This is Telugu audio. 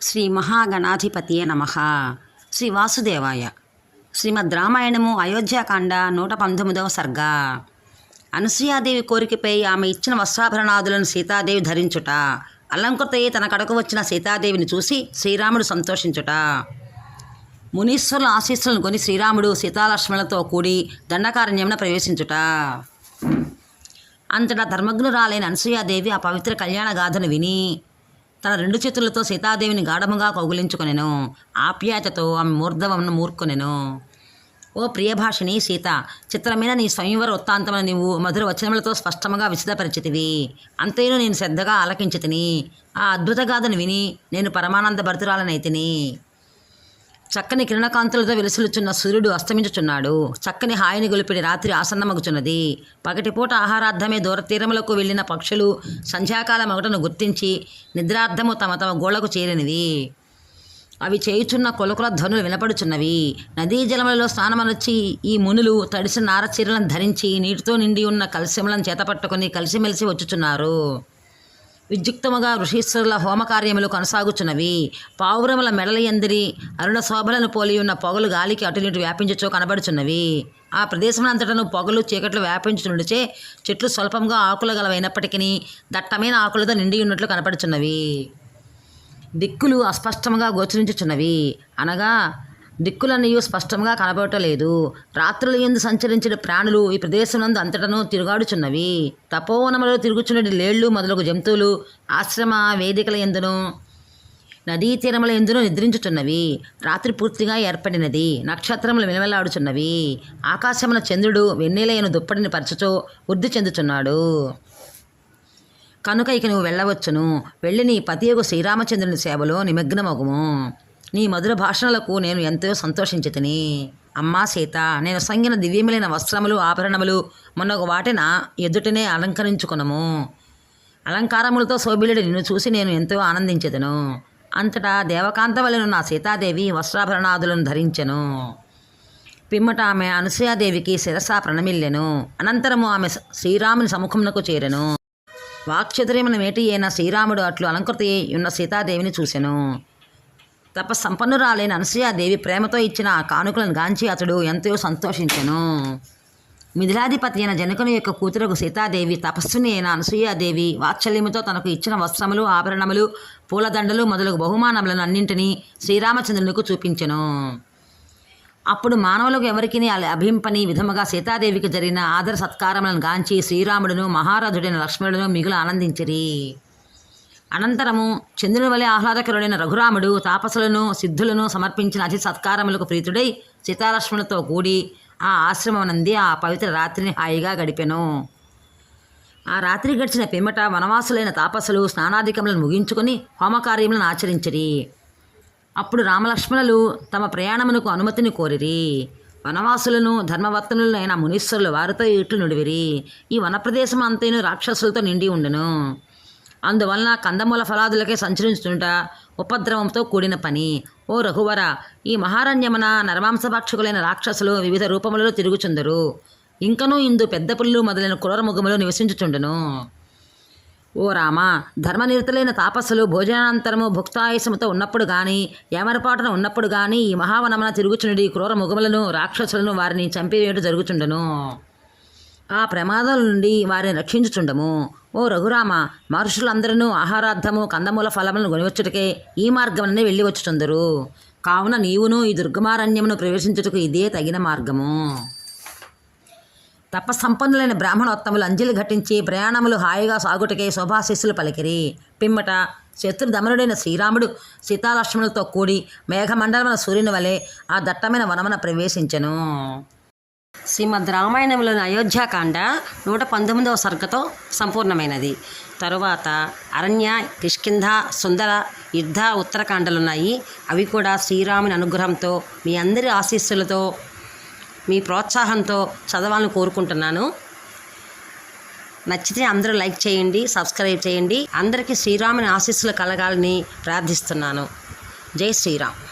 శ్రీ మహాగణాధిపతియే నమ. శ్రీ వాసుదేవాయ. శ్రీమద్ రామాయణము అయోధ్యాకాండ నూట పంతొమ్మిదవ సర్గ. అనసూయాదేవి కోరికపై ఆమె ఇచ్చిన వస్త్రాభరణాదులను సీతాదేవి ధరించుట అలంకృతయ్యి తన కడకు వచ్చిన సీతాదేవిని చూసి శ్రీరాముడు సంతోషించుట. మునీశ్వరుల ఆశీస్సులను కొని శ్రీరాముడు సీతాలక్ష్మణులతో కూడి దండకారణ్యమున ప్రవేశించుట. అంతటా ధర్మజ్ఞురాలైన అనసూయాదేవి ఆ పవిత్ర కళ్యాణ గాథను విని తన రెండు చేతులతో సీతాదేవిని గాఢముగా కౌగులించుకొనెను. ఆప్యాయతతో ఆమె మూర్ధవమును మూర్కొనెను. ఓ ప్రియభాషిణి సీత చిత్రమైన నీ స్వయంవర వృత్తాంతమును నీవు మధుర వచనములతో స్పష్టముగా విశదపరిచితివి. అంతేను నేను శ్రద్ధగా ఆలకించితిని. ఆ అద్భుత గాథను విని నేను పరమానంద భరతురాలనైతిని. చక్కని కిరణకాంతులతో వెలుసులుచున్న సూర్యుడు అస్తమించుచున్నాడు. చక్కని హాయిని గొలిపిడి రాత్రి ఆసన్నమగుచున్నది. పగటిపూట ఆహారార్థమే దూరతీరములకు వెళ్ళిన పక్షులు సంధ్యాకాల మగటను గుర్తించి నిద్రార్థము తమ తమ గోళ్ళకు చేరినవి. అవి చేయుచున్న కొలకుల ధ్వనులు వినపడుచున్నవి. నదీ జలములలో స్నానమనొచ్చి ఈ మునులు తడిసిన నారచీరలను ధరించి నీటితో నిండి ఉన్న కలిసిమలను చేతపట్టుకుని కలిసిమెలిసి వచ్చుచున్నారు. విద్యుక్తముగా ఋషీశ్వరుల హోమకార్యములు కొనసాగుచున్నవి. పావురముల మెడలయందిరి అరుణ శోభలను పోలి ఉన్న పొగలు గాలికి అటు ఇటు వ్యాపించుచో కనబడుచున్నవి. ఆ ప్రదేశమునంతటను పొగలు చీకట్లు వ్యాపించుచుండిచే చెట్లు స్వల్పంగా ఆకులు గలవైనప్పటికీ దట్టమైన ఆకులతో నిండి ఉన్నట్లు కనపడుచున్నవి. దిక్కులు అస్పష్టంగా గోచరించుచున్నవి. అనగా దిక్కులన్నయు స్పష్టంగా కనబడటలేదు. రాత్రుల ఎందు సంచరించిన ప్రాణులు ఈ ప్రదేశమునందు అంతటను తిరుగాడుచున్నవి. తపోవనములో తిరుగుచున్నటి లేళ్ళు మొదలగు జంతువులు ఆశ్రమ వేదికల ఎందును నదీ తీరముల ఎందునో నిద్రించుచున్నవి. రాత్రి పూర్తిగా ఏర్పడినది. నక్షత్రములు విలవెల్లాడుచున్నవి ఆకాశమున చంద్రుడు వెన్నెలయను దుప్పటిని పరచుచో వృద్ధి చెందుచున్నాడు. కనుక ఇక నువ్వు వెళ్ళవచ్చును. వెళ్ళి నీ పతియగు శ్రీరామచంద్రుని సేవలో నిమగ్నమగుము. నీ మధుర భాషణలకు నేను ఎంతో సంతోషించితిని. అమ్మా సీత నేను సంగిన దివ్యములైన వస్త్రములు ఆభరణములు మొన్నొక వాటిన ఎదుటనే అలంకరించుకునము. అలంకారములతో శోభిలుడి నిన్ను చూసి నేను ఎంతో ఆనందించెదను. అంతటా దేవకాంత వలన నా సీతాదేవి వస్త్రాభరణాదులను ధరించెను. పిమ్మట ఆమె అనసూయాదేవికి శిరస ప్రణమిల్లెను. అనంతరము ఆమె శ్రీరాముని సముఖమునకు చేరెను. వాక్చతుర్యమున మేటి అయిన శ్రీరాముడు అట్లు అలంకృతి ఉన్న సీతాదేవిని చూసెను. తప సంపన్నురాలైన అనసూయాదేవి ప్రేమతో ఇచ్చిన ఆ కానుకలను గాంచి అతడు ఎంతో సంతోషించెను. మిథిలాధిపతి అయిన జనకుని యొక్క కూతురకు సీతాదేవి తపస్సుని అయిన అనసూయాదేవి వాత్సల్యముతో తనకు ఇచ్చిన వస్త్రములు ఆభరణములు పూలదండలు మొదలగు బహుమానములను అన్నింటినీ శ్రీరామచంద్రునికి చూపించెను. అప్పుడు మానవులకు ఎవరికి అభింపని విధముగా సీతాదేవికి జరిగిన ఆదర సత్కారములను గాంచి శ్రీరాముడును మహారాజుడైన లక్ష్మణుడును మిగులు ఆనందించిరి. అనంతరము చంద్రుని వలె ఆహ్లాదకరుడైన రఘురాముడు తాపసులను సిద్ధులను సమర్పించిన అతి సత్కారములకు ప్రీతుడై సీతాలక్ష్మణులతో కూడి ఆ ఆశ్రమనంది ఆ పవిత్ర రాత్రిని హాయిగా గడిపెను. ఆ రాత్రి గడిచిన పిమ్మట వనవాసులైన తాపసులు స్నానాధికములను ముగించుకొని హోమకార్యములను ఆచరించిరి. అప్పుడు రామలక్ష్మణులు తమ ప్రయాణమునకు అనుమతిని కోరిరి. వనవాసులను ధర్మవర్తనులైన మునీశ్వరులు వారితో ఇట్లు నుడివిరి. ఈ వనప్రదేశం అంతేను రాక్షసులతో నిండి ఉండెను. అందువలన కందమూల ఫలాదులకే సంచరించుతుంట ఉపద్రవంతో కూడిన పని. ఓ రఘువర ఈ మహారణ్యమున నరమాంసభాక్షకులైన రాక్షసులు వివిధ రూపములలో తిరుగుచుందరు. ఇంకనూ ఇందు పెద్ద పుల్లు మొదలైన క్రూరముఖములు నివసించుచుండును. ఓ రామ ధర్మనిరతులైన తాపస్సులు భోజనానంతరము భుక్తాయుసముతో ఉన్నప్పుడు గాని ఏమరపాటున ఉన్నప్పుడు గాని ఈ మహావనమున తిరుగుచుండి క్రూర ముగములను రాక్షసులను వారిని చంపివేయడం జరుగుచుండను. ఆ ప్రమాదాల నుండి వారిని రక్షించుచుండము. ఓ రఘురామ మహర్షులందరూ ఆహారార్థము కందమూల ఫలములను కొనివచ్చుటకే ఈ మార్గమునే వెళ్ళి వచ్చుచుందరు కావున నీవును ఈ దుర్గమారణ్యమును ప్రవేశించుటకు ఇదే తగిన మార్గము. తపస్సంపన్నులైన బ్రాహ్మణోత్తములు అంజలి ఘటించి ప్రయాణములు హాయిగా సాగుటకే శోభాశిస్సులు పలికిరి. పిమ్మట శత్రుదమనుడైన శ్రీరాముడు సీతాలక్ష్మణులతో కూడి మేఘమండలమున సూర్యుని వలె ఆ దట్టమైన వనమున ప్రవేశించెను. శ్రీమద్ రామాయణంలోని అయోధ్యాకాండ నూట పంతొమ్మిదవ సర్గతో సంపూర్ణమైనది. తరువాత అరణ్య కిష్కింధ సుందర యుద్ధ ఉత్తరకాండలున్నాయి. అవి కూడా శ్రీరాముని అనుగ్రహంతో మీ అందరి ఆశీస్సులతో మీ ప్రోత్సాహంతో చదవాలని కోరుకుంటున్నాను. నచ్చితే అందరూ లైక్ చేయండి సబ్స్క్రైబ్ చేయండి. అందరికీ శ్రీరాముని ఆశీస్సులు కలగాలని ప్రార్థిస్తున్నాను. జై శ్రీరామ్.